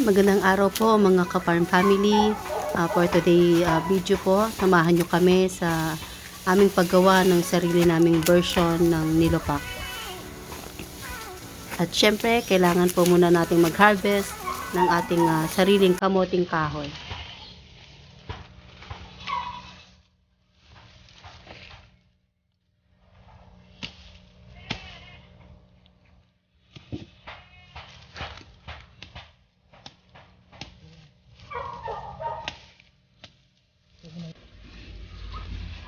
Magandang araw po mga ka-farm family. Ah, for today ah, video po, samahan nyo kami sa aming paggawa ng sarili naming version ng nilopak. At syempre, kailangan po muna nating mag-harvest ng ating ah, sariling kamoting kahoy.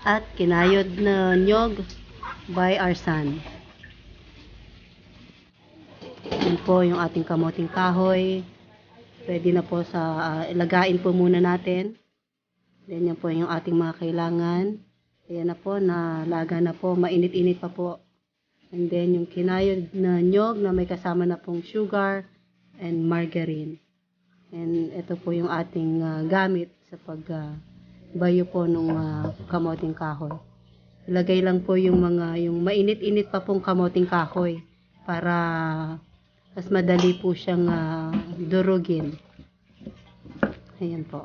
At kinayod na nyog by Arsan. Yan po yung ating kamoting kahoy. Pwede na po sa ah, ilagain po muna natin. Then yan po yung ating mga kailangan. Ayan na po, nalaga na po, mainit-init pa po. And then yung kinayod na nyog na may kasama na pong sugar and margarine. And ito po yung ating ah, gamit sa pag ah, bayo po nung ah, kamoting kahoy. Ilagay lang po yung mga yung mainit-init pa pong kamoting kahoy para mas madali po siyang ah, durugin. Ayan po.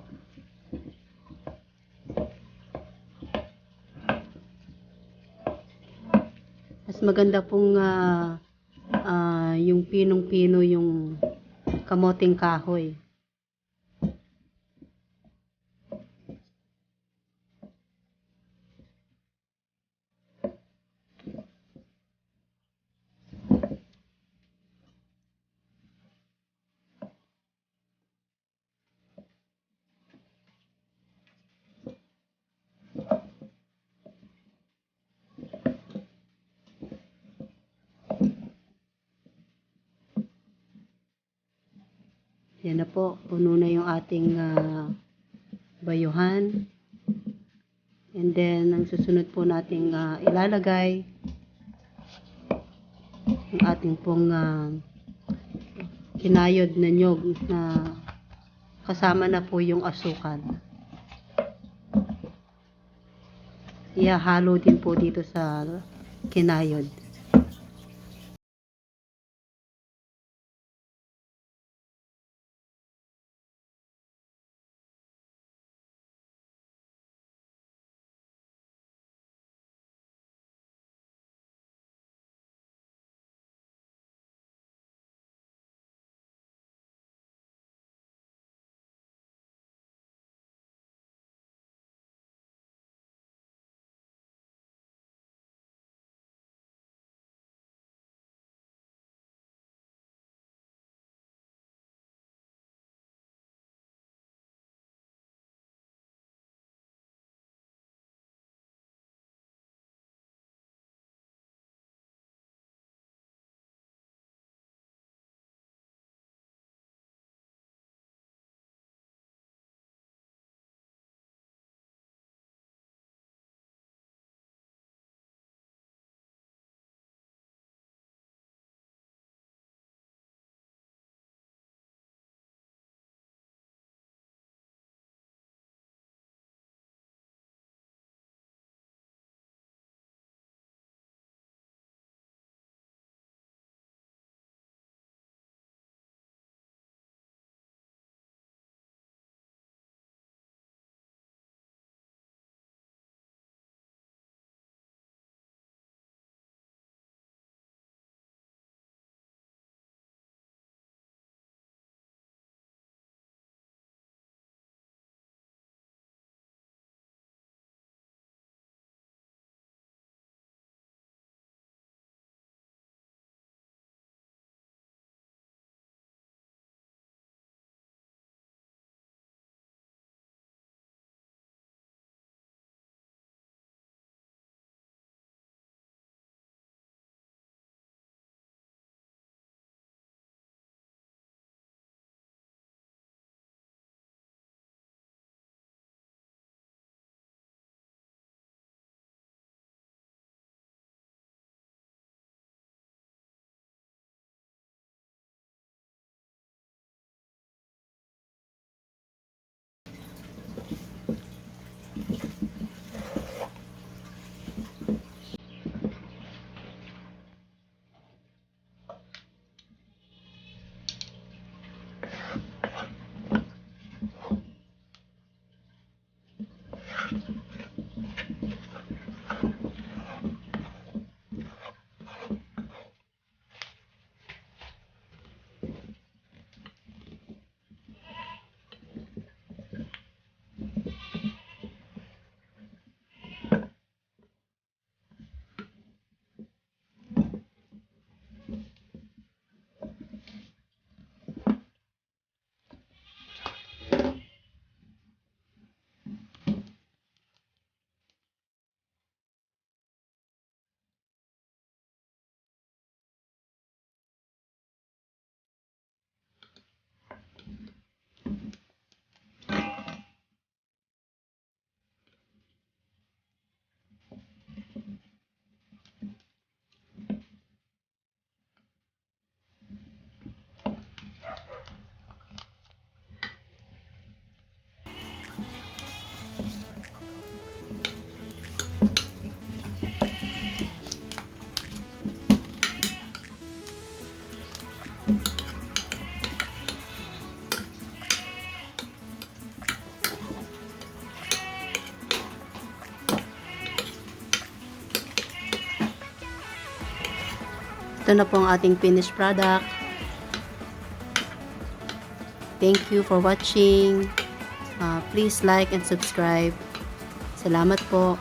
Mas maganda pong ah, ah, yung pinong-pino yung kamoting kahoy. Yan na po, puno na yung ating ah, bayuhan. And then, ang susunod po nating ah, ilalagay yung ating pong ah, kinayod na nyog na kasama na po yung asukal. Ihahalo din po dito sa kinayod. Ito na po ang ating finished product. Thank you for watching. Uh, please like and subscribe. Salamat po.